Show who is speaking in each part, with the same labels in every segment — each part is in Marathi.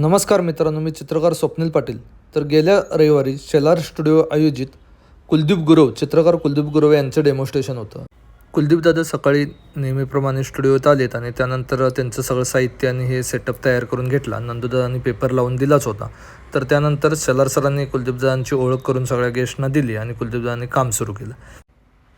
Speaker 1: नमस्कार मित्रांनो मी चित्रकार स्वप्नील पाटील. तर गेल्या रविवारी शेलार स्टुडिओ आयोजित कुलदीप गुरव चित्रकार कुलदीप गुरव यांचं डेमॉन्स्ट्रेशन होतं. कुलदीप दादा सकाळी नेहमीप्रमाणे स्टुडिओत आलेत आणि त्यानंतर त्यांचं सगळं साहित्य आणि हे सेटअप तयार करून घेतला. नंदूदादांनी पेपर लावून दिलाच होता. तर त्यानंतर शेलार सरांनी कुलदीपदादांची ओळख करून सगळ्या गेस्टना दिली आणि कुलदीपदादांनी काम सुरू केलं.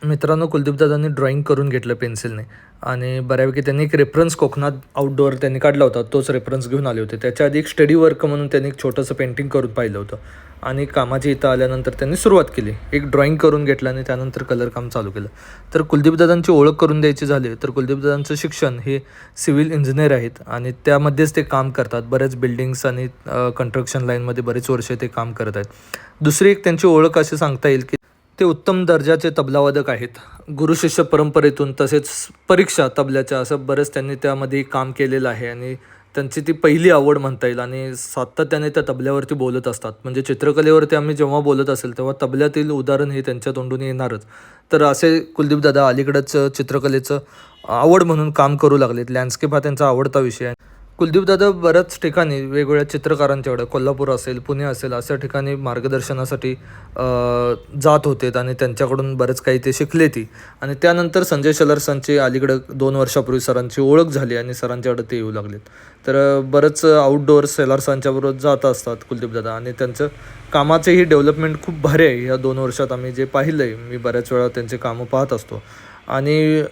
Speaker 1: मित्रांनो कुलदीपदादांनी ड्रॉईंग करून घेतलं पेन्सिलने आणि बऱ्यापैकी त्यांनी एक रेफरन्स कोकणात आउटडोअर त्यांनी काढला होता. तोच रेफरन्स घेऊन आले होते. त्याच्या आधी एक स्टडी वर्क म्हणून त्यांनी एक छोटंसं पेंटिंग करून पाहिलं होतं. आणि कामाच्या इथं आल्यानंतर त्यांनी सुरुवात केली. एक ड्रॉईंग करून घेतलं आणि त्यानंतर कलर काम चालू केलं. तर कुलदीपदादांची ओळख करून द्यायची झाली तर कुलदीपदादांचं शिक्षण हे सिव्हिल इंजिनियर आहेत. आणि त्यामध्येच ते काम करतात. बऱ्याच बिल्डिंग्स आणि कन्स्ट्रक्शन लाईनमध्ये बरेच वर्ष ते काम करत आहेत. दुसरी एक त्यांची ओळख अशी सांगता येईल की ते उत्तम दर्जाचे तबलावादक आहेत. गुरुशिष्य परंपरेतून तसेच परीक्षा तबल्याच्या असं बरंच त्यांनी त्यामध्ये काम केलेलं आहे आणि त्यांची ती पहिली आवड म्हणता येईल आणि सातत्याने त्या तबल्यावरती बोलत असतात. म्हणजे चित्रकलेवरती आम्ही जेव्हा बोलत असेल तेव्हा तबल्यातील उदाहरण हे त्यांच्या तोंडून येणारच. तर असे कुलदीपदादा अलीकडंच चित्रकलेचं आवड म्हणून काम करू लागलेत. लँडस्केप हा त्यांचा आवडता विषय आहे. कुलदीपदादा बऱ्याच ठिकाणी वेगवेगळ्या चित्रकारांच्याकडे कोल्हापूर असेल पुणे असेल अशा ठिकाणी मार्गदर्शनासाठी जात होते आणि त्यांच्याकडून बरेच काही ते शिकले ती. आणि त्यानंतर संजय शलरसांची अलीकडं दोन वर्षापूर्वी सरांची ओळख झाली आणि सरांच्याकडे ते येऊ लागलेत. तर बरंच आउटडोअर सेलर्सांच्याबरोबर जात असतात कुलदीपदादा आणि त्यांचं कामाचेही डेव्हलपमेंट खूप भारी आहे. ह्या दोन वर्षात आम्ही जे पाहिलं आहे मी बऱ्याच वेळा त्यांचे कामं पाहत असतो. आणि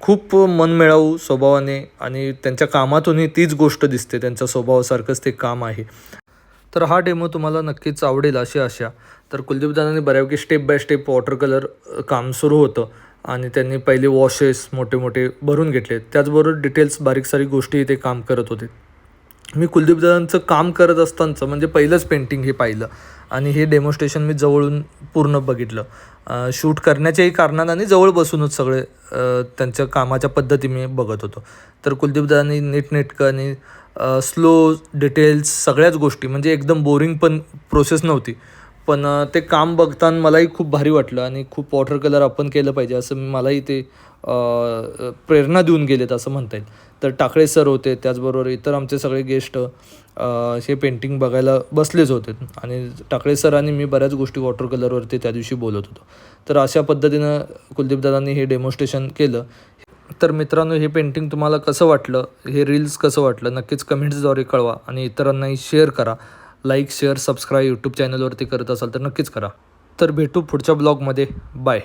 Speaker 1: खूप मनमिळावू स्वभावाने आणि त्यांच्या कामातूनही तीच गोष्ट दिसते. त्यांच्या स्वभावासारखंच ते काम आहे. तर हा डेमो तुम्हाला नक्कीच आवडेल अशी आशा. तर कुलदीपदादांनी बऱ्यापैकी step by step water colour काम सुरू होतं आणि त्यांनी पहिले वॉशेस मोठे मोठे भरून घेतले. त्याचबरोबर डिटेल्स बारीक सारीक गोष्टी ते काम करत होते. मी कुलदीपदादांचं काम करत असतानाचं म्हणजे पहिलंच पेंटिंग हे पाहिलं. आणि हे डेमॉन्स्ट्रेशन मी जवळून पूर्ण बघितलं. शूट करण्याच्याही कारणानं आणि जवळ बसूनच सगळे त्यांच्या कामाच्या पद्धती मी बघत होतो. तर कुलदीपदादांनी नीटनेटकं आणि स्लो डिटेल्स सगळ्याच गोष्टी म्हणजे एकदम बोरिंग पण प्रोसेस नव्हती. पण ते काम बघताना मलाही खूप भारी वाटलं आणि खूप वॉटर कलर आपण केलं पाहिजे असं मलाही ते प्रेरणा देऊन गेलेत असं म्हणता येईल. तर टाकळे सर होते त्याचबरोबर इतर आमचे सगळे गेस्ट हे पेंटिंग बघायला बसलेच होते. आणि टाकळे सर आणि मी बऱ्याच गोष्टी वॉटर कलरवरती त्या दिवशी बोलत होतो. तर अशा पद्धतीनं कुलदीपदादांनी हे डेमॉन्स्ट्रेशन केलं. तर मित्रांनो हे पेंटिंग तुम्हाला कसं वाटलं? हे रील्स कसं वाटलं? नक्कीच कमेंट्सद्वारे कळवा आणि इतरांनाही शेअर करा. लाईक शेअर सबस्क्राईब यूट्यूब चॅनलवरती करत असाल तर नक्कीच करा. तर भेटू पुढच्या ब्लॉगमध्ये. बाय